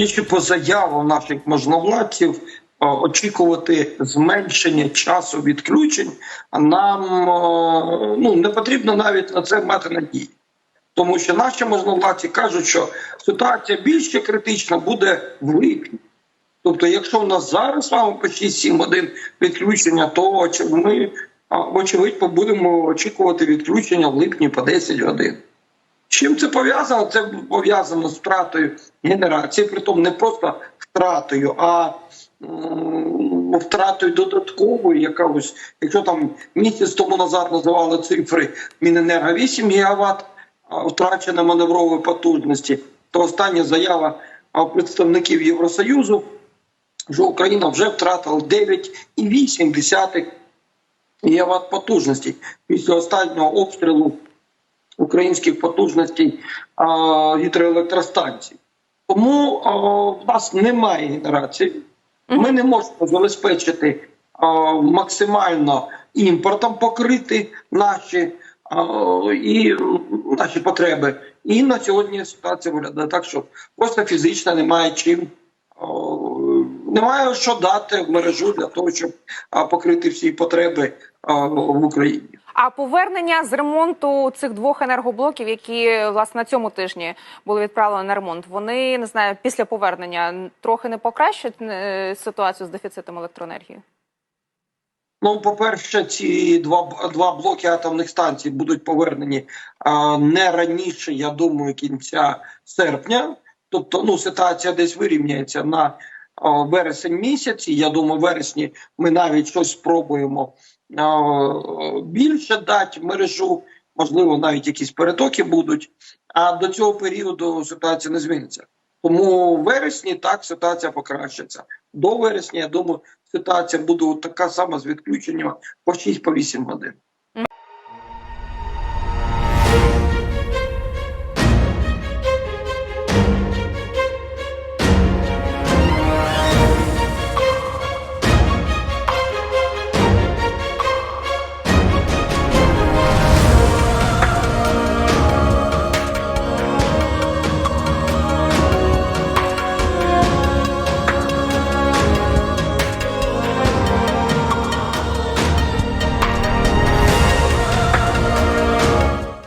Судячи по заявам наших можновладців, е, очікувати зменшення часу відключень нам е, ну, не потрібно навіть на це мати надії. Тому що наші можновладці кажуть, що ситуація більш критична буде в липні. Тобто, якщо в нас зараз з вами по 6-7 годин відключення, то ми, а, вочевидь, будемо очікувати відключення в липні по 10 годин. Чим це пов'язано? Це пов'язано з втратою генерації, притом не просто втратою, а втратою додатковою, яка ось, якщо там місяць тому назад називали цифри Міненерго 8 ГВт втрачена маневрової потужності, то остання заява представників Євросоюзу, що Україна вже втратила 9,8 ГВт потужності після останнього обстрілу українських потужностей гідроелектростанцій. Тому о, в нас немає генерації. Ми не можемо забезпечити о, максимально імпортом покрити наші, о, і, наші потреби. І на сьогодні ситуація виглядає так, що просто фізично немає чим. Немає що дати в мережу для того, щоб покрити всі потреби в Україні. А повернення з ремонту цих двох енергоблоків, які власне на цьому тижні були відправлені на ремонт, вони не знаю, після повернення трохи не покращать е, ситуацію з дефіцитом електроенергії. Ну, по-перше, ці два, два блоки атомних станцій будуть повернені а, не раніше, я думаю, кінця серпня. Тобто, ну, ситуація десь вирівняється на вересень місяць. І я думаю, в вересні ми навіть щось спробуємо більше дати мережу. Можливо, навіть якісь перетоки будуть. А до цього періоду ситуація не зміниться. Тому в вересні так ситуація покращиться. До вересня, я думаю, ситуація буде така сама з відключенням по 6-8 годин.